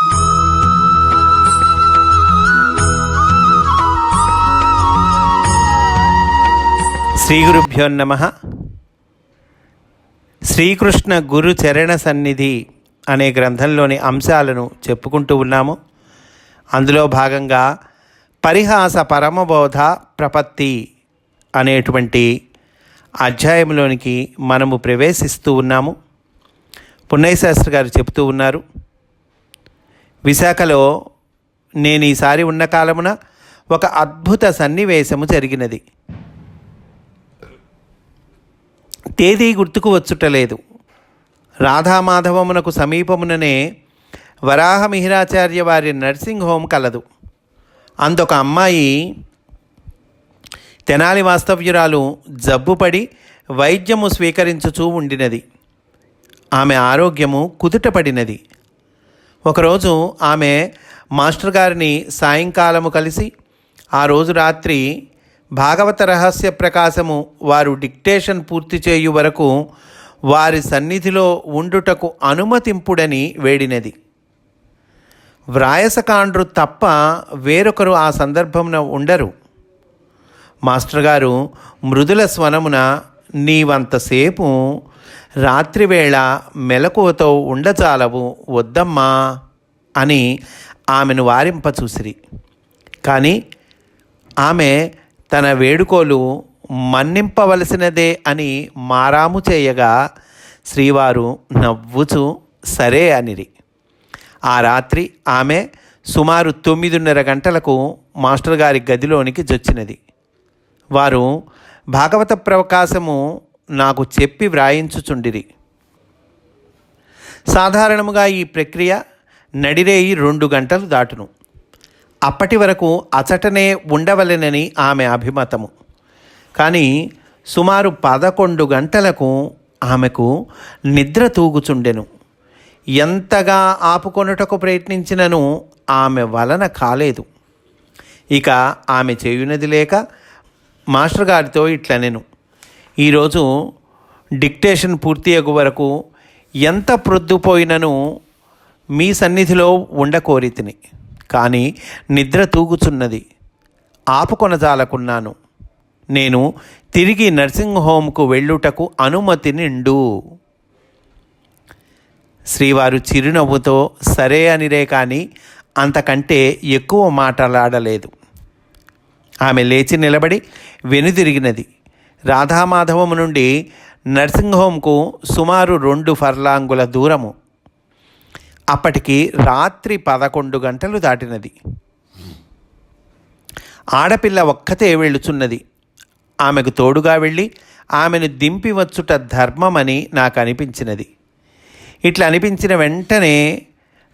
శ్రీ గురుభ్యో నమ. శ్రీకృష్ణ గురు చరణ సన్నిధి అనే గ్రంథంలోని అంశాలను చెప్పుకుంటూ ఉన్నాము. అందులో భాగంగా పరిహాస పరమబోధ ప్రపత్తి అనేటువంటి అధ్యాయంలోనికి మనము ప్రవేశిస్తూ ఉన్నాము. పున్నయ్య శాస్త్రి గారు చెప్తూ ఉన్నారు. విశాఖలో నేను ఈసారి ఉన్న కాలమున ఒక అద్భుత సన్నివేశము జరిగినది. తేదీ గుర్తుకు వచ్చుటలేదు. రాధామాధవమునకు సమీపముననే వరాహ మిహిరాచార్య వారి నర్సింగ్ హోమ్ కలదు. అందొక అమ్మాయి తెనాలి వాస్తవ్యురాలు జబ్బుపడి వైద్యము స్వీకరించుచూ ఉండినది. ఆమె ఆరోగ్యము కుదుటపడినది. ఒకరోజు ఆమె మాస్టర్ గారిని సాయంకాలము కలిసి ఆ రోజు రాత్రి భాగవత రహస్య ప్రకాశము వారు డిక్టేషన్ పూర్తి చేయు వరకు వారి సన్నిధిలో ఉండుటకు అనుమతింపుడని వేడినది. వ్రాయసకాండ్రు తప్ప వేరొకరు ఆ సందర్భమున ఉండరు. మాస్టర్ గారు మృదుల స్వనమున నీవంతసేపు రాత్రివేళ మెలకువతో ఉండచాలవు వద్దమ్మా అని ఆమెను వారింపచూసిరి. కానీ ఆమె తన వేడుకోలు మన్నింపవలసినదే అని మారాము చేయగా శ్రీవారు నవ్వుచు సరే అనిరి. ఆ రాత్రి ఆమె సుమారు తొమ్మిదిన్నర గంటలకు మాస్టర్ గారి గదిలోనికి జొచ్చినది. వారు భాగవత ప్రకాశము నాకు చెప్పి వ్రాయించుచుండిరి. సాధారణముగా ఈ ప్రక్రియ నడిరేయి రెండు గంటలు దాటును. అప్పటి వరకు అచటనే ఉండవలెనని ఆమె అభిమతము. కానీ సుమారు పదకొండు గంటలకు ఆమెకు నిద్ర తూగుచుండెను. ఎంతగా ఆపుకొనుటకు ప్రయత్నించినను ఆమె వలన కాలేదు. ఇక ఆమె చేయునది లేక మాస్టర్ గారితో ఇట్లనెను. ఈరోజు డిక్టేషన్ పూర్తి అగు వరకు ఎంత ప్రొద్దుపోయినను మీ సన్నిధిలో ఉండకోరితిని కానీ నిద్ర తూగుచున్నది. ఆపుకొనజాలకున్నాను నేను తిరిగి నర్సింగ్ హోమ్కు వెళ్ళుటకు అనుమతి నిండు. శ్రీవారు చిరునవ్వుతో సరే అనిరే కానీ అంతకంటే ఎక్కువ మాట్లాడలేదు. ఆమె లేచి నిలబడి వెనుదిరిగినది. రాధామాధవము నుండి నర్సింగ్ హోమ్కు సుమారు రెండు ఫర్లాంగుల దూరము. అప్పటికి రాత్రి పదకొండు గంటలు దాటినది. ఆడపిల్ల ఒక్కతే వెళ్ళుచున్నది. ఆమెకు తోడుగా వెళ్ళి ఆమెను దింపి వచ్చుట ధర్మమని నాకు అనిపించినది ఇట్లా అనిపించిన వెంటనే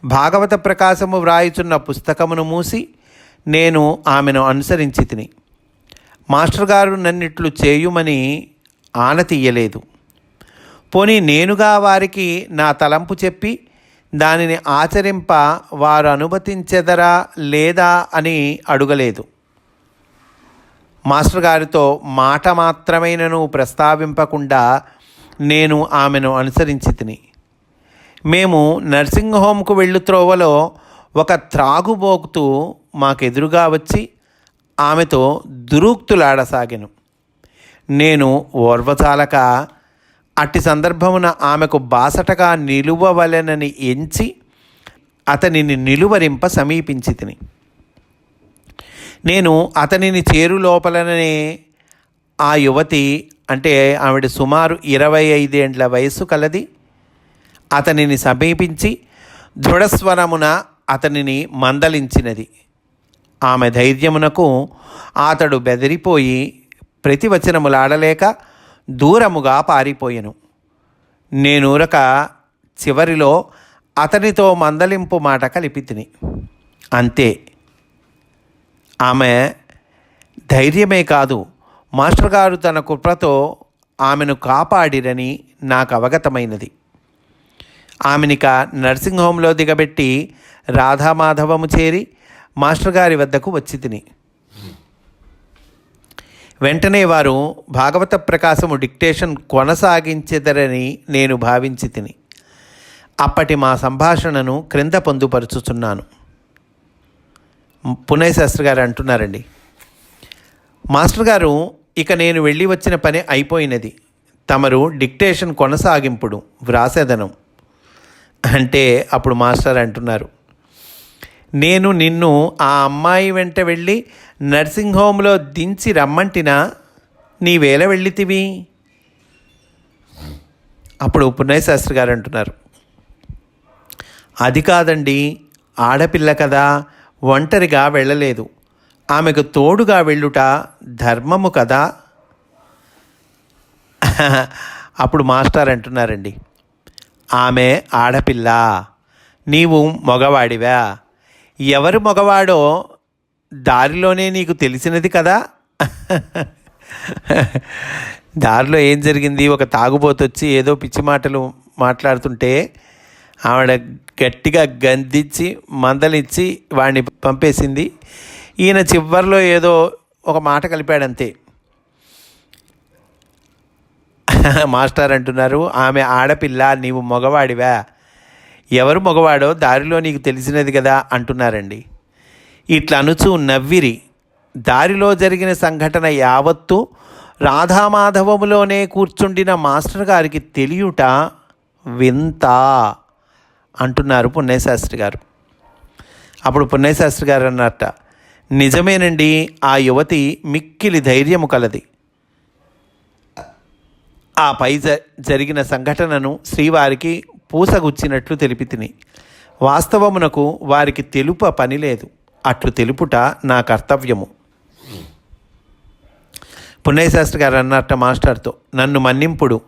భాగవత ప్రకాశము వ్రాయుచున్న పుస్తకమును మూసి నేను ఆమెను అనుసరించి తిని మాస్టర్ గారు నన్నిట్లు చేయుమని ఆన తీయలేదు. పోనీ నేనుగా వారికి నా తలంపు చెప్పి దానిని ఆచరింప వారు అనుమతించెదరా లేదా అని అడుగలేదు. మాస్టర్ గారితో మాట మాత్రమైనను ప్రస్తావింపకుండా నేను ఆమెను అనుసరించి తిని మేము నర్సింగ్ హోమ్కు వెళ్ళు త్రోవలో ఒక త్రాగుబోకుతూ మాకెదురుగా వచ్చి ఆమెతో దురూక్తులాడసాగాను. నేను ఓర్వచాలక అట్టి సందర్భమున ఆమెకు బాసటగా నిలువవలెనని ఎంచి అతనిని నిలువరింప సమీపించి తిని నేను అతనిని చేరు లోపలనే ఆ యువతి అంటే ఆవిడ సుమారు ఇరవై ఐదేండ్ల వయస్సు కలది అతనిని సమీపించి దృఢస్వరమున అతనిని మందలించినది. ఆమె ధైర్యమునకు అతడు బెదిరిపోయి ప్రతివచనములాడలేక దూరముగా పారిపోయెను. నేనూరక చివరిలో అతనితో మందలింపు మాట కలిపి తిని అంతే. ఆమె ధైర్యమే కాదు మాస్టర్ గారు తన కుట్రతో ఆమెను కాపాడిరని నాకు అవగతమైనది. ఆమెనిక నర్సింగ్ హోంలో దిగబెట్టి రాధామాధవము చేరి మాస్టర్ గారి వద్దకు వచ్చి తిని. వెంటనే వారు భాగవత ప్రకాశము డిక్టేషన్ కొనసాగించెదరని నేను భావించి తిని. అప్పటి మా సంభాషణను క్రింద పొందుపరుచుతున్నాను పునయ్ శాస్త్రి గారు అంటున్నారండి. మాస్టర్ గారు ఇక నేను వెళ్ళి వచ్చిన పని అయిపోయినది. తమరు డిక్టేషన్ కొనసాగింపుడు వ్రాసేదనం. అంటే అప్పుడు మాస్టర్ అంటున్నారు. నేను నిన్ను ఆ అమ్మాయి వెంట వెళ్ళి నర్సింగ్ హోమ్లో దించి రమ్మంటినా నీవేళ వెళ్ళితివి? అప్పుడు పున్నయ్య శాస్త్రి గారు అంటున్నారు. అది కాదండి ఆడపిల్ల కదా ఒంటరిగా వెళ్ళలేదు. ఆమెకు తోడుగా వెళ్ళుట ధర్మము కదా? అప్పుడు మాస్టర్ అంటున్నారండి. ఆమె ఆడపిల్ల నీవు మగవాడివా? ఎవరు మగవాడో దారిలోనే నీకు తెలిసినది కదా? దారిలో ఏం జరిగింది? ఒక తాగుబోతొచ్చి ఏదో పిచ్చి మాటలు మాట్లాడుతుంటే ఆవిడ గట్టిగా గంధించి మందలిచ్చి వాడిని పంపేసింది. ఈయన చివరిలో ఏదో ఒక మాట కలిపాడంతే. మాస్టర్ అంటున్నారు ఆమె ఆడపిల్ల నీవు మగవాడివా? ఎవరు మగవాడో దారిలో నీకు తెలిసినది కదా అంటున్నారండి. ఇట్లా అనుచు నవ్విరి. దారిలో జరిగిన సంఘటన యావత్తు రాధామాధవములోనే కూర్చుండిన మాస్టర్ గారికి తెలియుట వింత అంటున్నారు పుణ్యశాస్త్రి గారు. అప్పుడు పుణ్యశాస్త్రి గారు అన్నట్ట నిజమేనండి ఆ యువతి మిక్కిలి ధైర్యము కలది. ఆ పై జ- జరిగిన సంఘటనను శ్రీవారికి పూసగుచ్చినట్లు తెలిపి తిని. వాస్తవమునకు వారికి తెలుప పని లేదు. అట్లు తెలుపుట నా కర్తవ్యము. పుణ్యశాస్త్రి గారు అన్నట్ట మాస్టర్తో నన్ను మన్నింపుడు.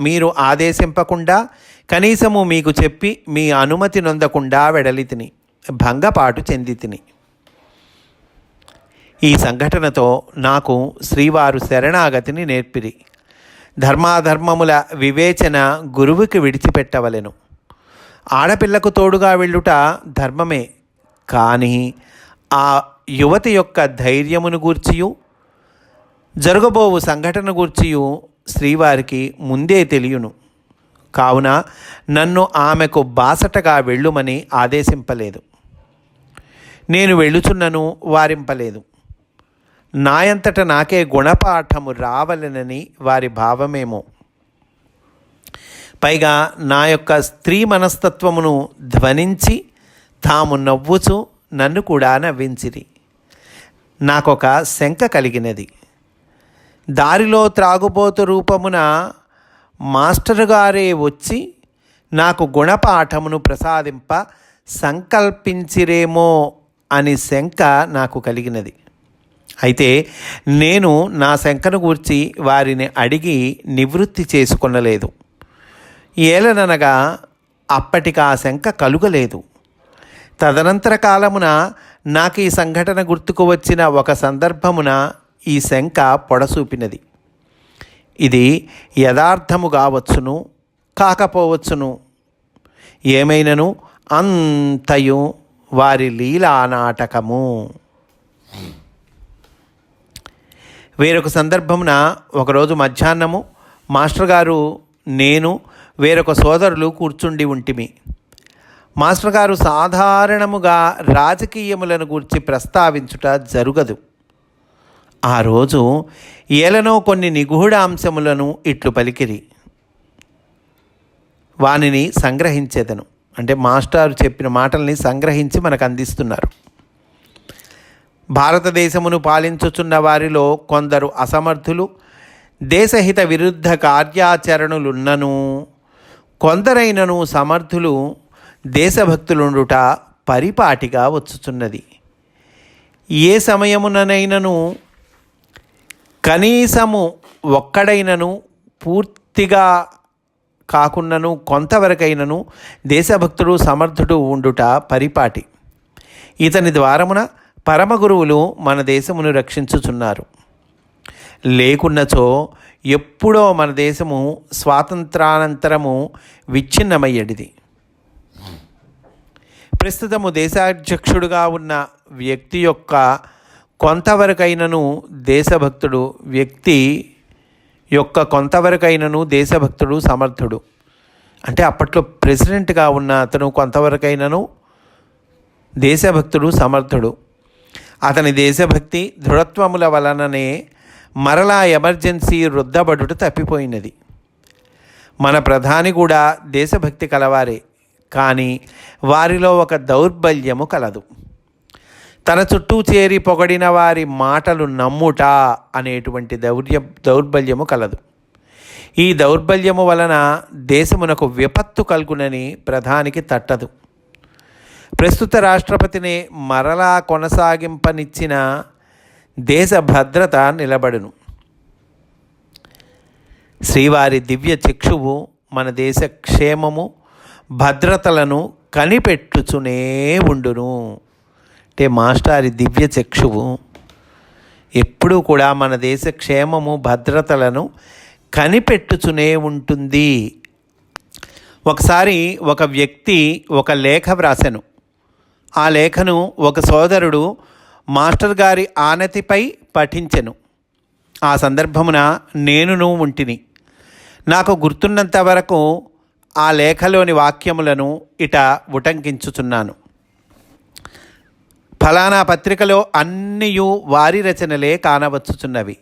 మీరు ఆదేశింపకుండా కనీసము మీకు చెప్పి మీ అనుమతి నొందకుండా వెడలి తిని భంగపాటు చెంది తిని. ఈ సంఘటనతో నాకు శ్రీవారు శరణాగతిని నేర్పిరి. ధర్మాధర్మముల వివేచన గురువుకి విడిచిపెట్టవలెను. ఆడపిల్లకు తోడుగా వెళ్ళుట ధర్మమే కానీ ఆ యువతి యొక్క ధైర్యమును గూర్చియు జరగబోవు సంఘటన గూర్చియు శ్రీవారికి ముందే తెలియను. కావున నన్ను ఆమెకు బాసటగా వెళ్ళుమని ఆదేశింపలేదు. నేను వెళ్ళుచున్నను వారింపలేదు. నాయంతట నాకే గుణపాఠము రావలెనని వారి భావమేమో. పైగా నా యొక్క స్త్రీ మనస్తత్వమును ధ్వనించి తాము నవ్వుచు నన్ను కూడా నవ్వించిరి. నాకొక శంక కలిగినది. దారిలో త్రాగుబోతు రూపమున మాస్టర్ గారే వచ్చి నాకు గుణపాఠమును ప్రసాదింప సంకల్పించిరేమో అని శంక నాకు కలిగినది. అయితే నేను నా శంకను గూర్చి వారిని అడిగి నివృత్తి చేసుకొనలేదు. ఏలననగా అప్పటికి ఆ శంక కలుగలేదు. తదనంతర కాలమున నాకు ఈ సంఘటన గుర్తుకు వచ్చిన ఒక సందర్భమున ఈ శంక పొడసూపినది. ఇది యథార్థము కావచ్చును కాకపోవచ్చును. ఏమైనను? అంతయు వారి లీలా నాటకము వేరొక సందర్భమున ఒకరోజు మధ్యాహ్నము మాస్టర్ గారు నేను వేరొక సోదరులు కూర్చుండి ఉంటిమి. మాస్టర్ గారు సాధారణముగా రాజకీయములను గూర్చి ప్రస్తావించుట జరుగదు. ఆ రోజు ఏలనో కొన్ని నిగూఢ అంశములను ఇట్లు పలికిరి. వానిని సంగ్రహించేదను. అంటే మాస్టారు చెప్పిన మాటల్ని సంగ్రహించి మనకు అందిస్తున్నారు. భారతదేశమును పాలించుచున్న వారిలో కొందరు అసమర్థులు దేశహిత విరుద్ధ కార్యాచరణలున్నను. కొందరైనను సమర్థులు దేశభక్తులుండుట పరిపాటిగా వచ్చుచున్నది. ఏ సమయముననైనను కనీసము ఒక్కడైనను పూర్తిగా కాకున్నను కొంతవరకైనను దేశభక్తుడు సమర్థుడు ఉండుట పరిపాటి. ఇతని ద్వారమున పరమగురువులు మన దేశమును రక్షించుచున్నారు. లేకున్నచో ఎప్పుడో మన దేశము స్వాతంత్రానంతరము విచ్ఛిన్నమయ్యేటిది ప్రస్తుతము దేశాధ్యక్షుడుగా ఉన్న వ్యక్తి యొక్క కొంతవరకైనను దేశభక్తుడు వ్యక్తి యొక్క కొంతవరకైనను దేశభక్తుడు సమర్థుడు. అంటే అప్పట్లో ప్రెసిడెంట్గా ఉన్న అతను కొంతవరకైనను దేశభక్తుడు సమర్థుడు. అతని దేశభక్తి దృఢత్వముల వలననే మరలా ఎమర్జెన్సీ రుద్దబడుట తప్పిపోయినది. మన ప్రధాని కూడా దేశభక్తి కలవారే కానీ వారిలో ఒక దౌర్బల్యము కలదు. తన చుట్టూ చేరి పొగడిన వారి మాటలు నమ్ముట అనేటువంటి దౌర్య దౌర్బల్యము కలదు. ఈ దౌర్బల్యము వలన దేశమునకు విపత్తు కలుగునని ప్రధానికి తట్టదు. ప్రస్తుత రాష్ట్రపతిని మరలా కొనసాగింపనిచ్చిన దేశ భద్రత నిలబడును. శ్రీవారి దివ్య చక్షువు మన దేశ క్షేమము భద్రతలను కనిపెట్టుచునే ఉండును. అంటే మాస్టారి దివ్య చక్షువు ఎప్పుడూ కూడా మన దేశ క్షేమము భద్రతలను కనిపెట్టుచునే ఉంటుంది. ఒకసారి ఒక వ్యక్తి ఒక లేఖ వ్రాసెను. ఆ లేఖను ఒక సోదరుడు మాస్టర్ గారి ఆనతిపై పఠించెను. ఆ సందర్భమున నేనును ఉంటిని. నాకు గుర్తున్నంత వరకు ఆ లేఖలోని వాక్యములను ఇట ఉటంకించుచున్నాను. ఫలానా పత్రికలో అన్నియు వారి రచనలే కానవచ్చుచున్నవి.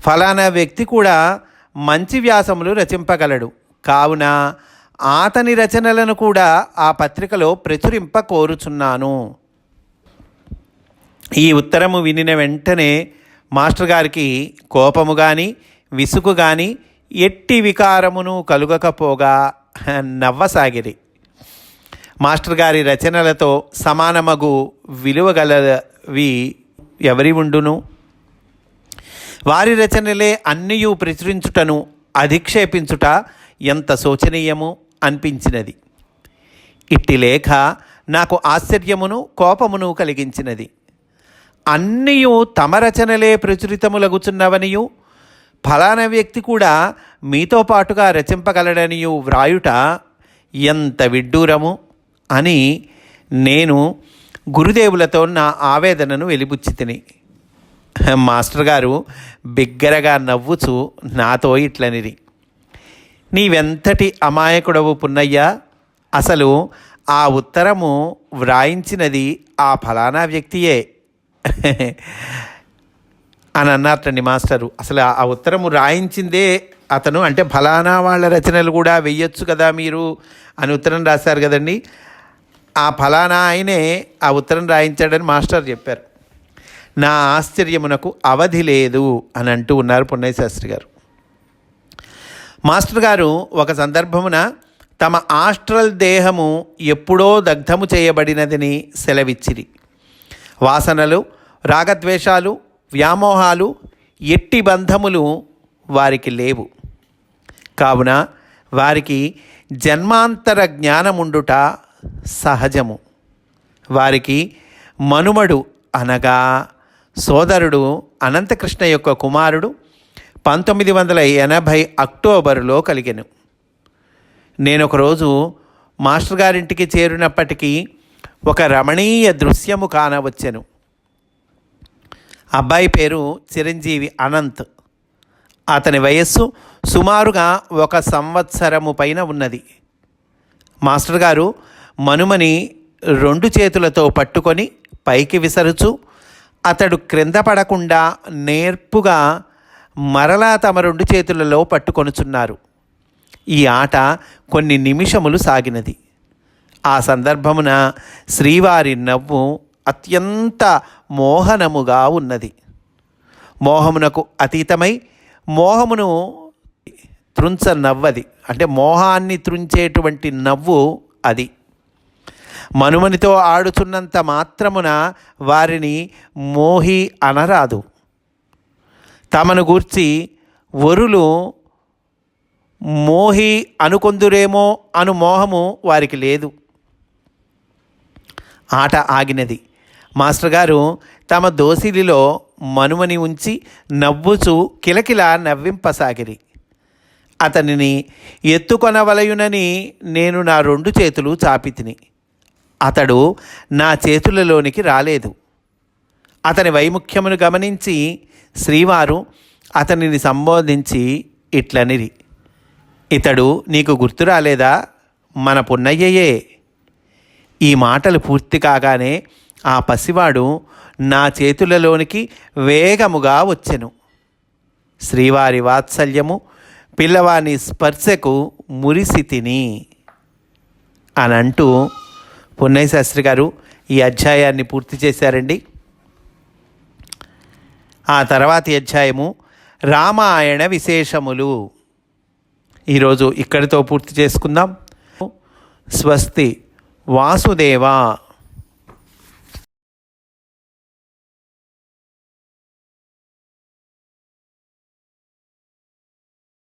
ఫలానా వ్యక్తి కూడా మంచి వ్యాసములు రచింపగలడు. కావున అతని రచనలను కూడా ఆ పత్రికలో ప్రచురింప కోరుచున్నాను. ఈ ఉత్తరము వినిన వెంటనే మాస్టర్ గారికి కోపము కానీ విసుగు కానీ ఎట్టి వికారమును కలుగకపోగా నవ్వసాగిరి. మాస్టర్ గారి రచనలతో సమానమగు విలువగలవి ఎవరి ఉండును? వారి రచనలే అన్నియు ప్రచురించుటను అధిక్షేపించుట ఎంత శోచనీయము? అనిపించినది. ఇట్టి లేఖ నాకు ఆశ్చర్యమును కోపమును కలిగించినది. అన్నియు తమ రచనలే ప్రచురితములగుచున్నవనియు ఫలానా వ్యక్తి కూడా మీతో పాటుగా రచింపగలడనియు వ్రాయుట ఎంత విడ్డూరము అని నేను గురుదేవులతో నా ఆవేదనను వెలిబుచ్చి తిని మాస్టర్ గారు బిగ్గరగా నవ్వుచు నాతో ఇట్లనిరి. నీవెంతటి అమాయకుడవు పున్నయ్య? అసలు ఆ ఉత్తరము వ్రాయించినది ఆ ఫలానా వ్యక్తియే. అని అన్నారటండి మాస్టరు. అసలు ఆ ఉత్తరము రాయించిందే అతను. అంటే ఫలానా వాళ్ళ రచనలు కూడా వెయ్యొచ్చు కదా మీరు అని ఉత్తరం రాశారు కదండి. ఆ ఫలానా ఆయనే ఆ ఉత్తరం రాయించాడని మాస్టర్ చెప్పారు. నా ఆశ్చర్యమునకు అవధి లేదు అని అంటూ ఉన్నారు పున్నయ్య శాస్త్రి గారు. మాస్టర్ గారు ఒక సందర్భమున తమ ఆస్ట్రల్ దేహము ఎప్పుడో దగ్ధము చేయబడినదని సెలవిచ్చిరి. వాసనలు రాగద్వేషాలు వ్యామోహాలు ఎట్టి బంధములు వారికి లేవు. కావున వారికి జన్మాంతర జ్ఞానముండుట సహజము. వారికి మనుమడు అనగా సోదరుడు అనంతకృష్ణ యొక్క కుమారుడు పంతొమ్మిది వందల ఎనభై అక్టోబరులో కలిగాను. నేను ఒకరోజు మాస్టర్ గారింటికి చేరినప్పటికీ ఒక రమణీయ దృశ్యము కానవచ్చాను. అబ్బాయి పేరు చిరంజీవి అనంత్. అతని వయస్సు సుమారుగా ఒక సంవత్సరము పైన ఉన్నది. మాస్టర్ గారు మనుమని రెండు చేతులతో పట్టుకొని పైకి విసరుచు అతడు క్రింద పడకుండా నేర్పుగా మరలా తమ రెండు చేతులలో పట్టుకొనుచున్నారు. ఈ ఆట కొన్ని నిమిషములు సాగినది. ఆ సందర్భమున శ్రీవారి నవ్వు అత్యంత మోహనముగా ఉన్నది. మోహమునకు అతీతమై మోహమును త్రుంచ నవ్వది అంటే మోహాన్ని త్రుంచేటువంటి నవ్వు అది. మనుమనితో ఆడుచున్నంత మాత్రమున వారిని మోహి అనరాదు. తమను గూర్చి వరులు మోహి అనుకొందురేమో అను మోహము వారికి లేదు. ఆట ఆగినది. మాస్టర్ గారు తమ దోసిలిలో మనుమని ఉంచి నవ్వుచు కిలకిల నవ్వింపసాగిరి. అతనిని ఎత్తుకొనవలయునని నేను నా రెండు చేతులు చాపితిని. అతడు నా చేతులలోనికి రాలేదు. అతని వైముఖ్యమును గమనించి శ్రీవారు అతనిని సంబోధించి ఇట్లనిరి. ఇతడు నీకు గుర్తు రాలేదా? మన పున్నయ్యయే. ఈ మాటలు పూర్తి కాగానే ఆ పసివాడు నా చేతులలోనికి వేగముగా వచ్చెను. శ్రీవారి వాత్సల్యము పిల్లవాని స్పర్శకు మురిసి తిని. అని అంటూ పున్నయ్య శాస్త్రి గారు ఈ అధ్యాయాన్ని పూర్తి చేశారండి. ఆ తర్వాతి అధ్యాయము రామాయణ విశేషములు. ఈరోజు ఇక్కడితో పూర్తి చేసుకుందాం. స్వస్తి వాసుదేవ.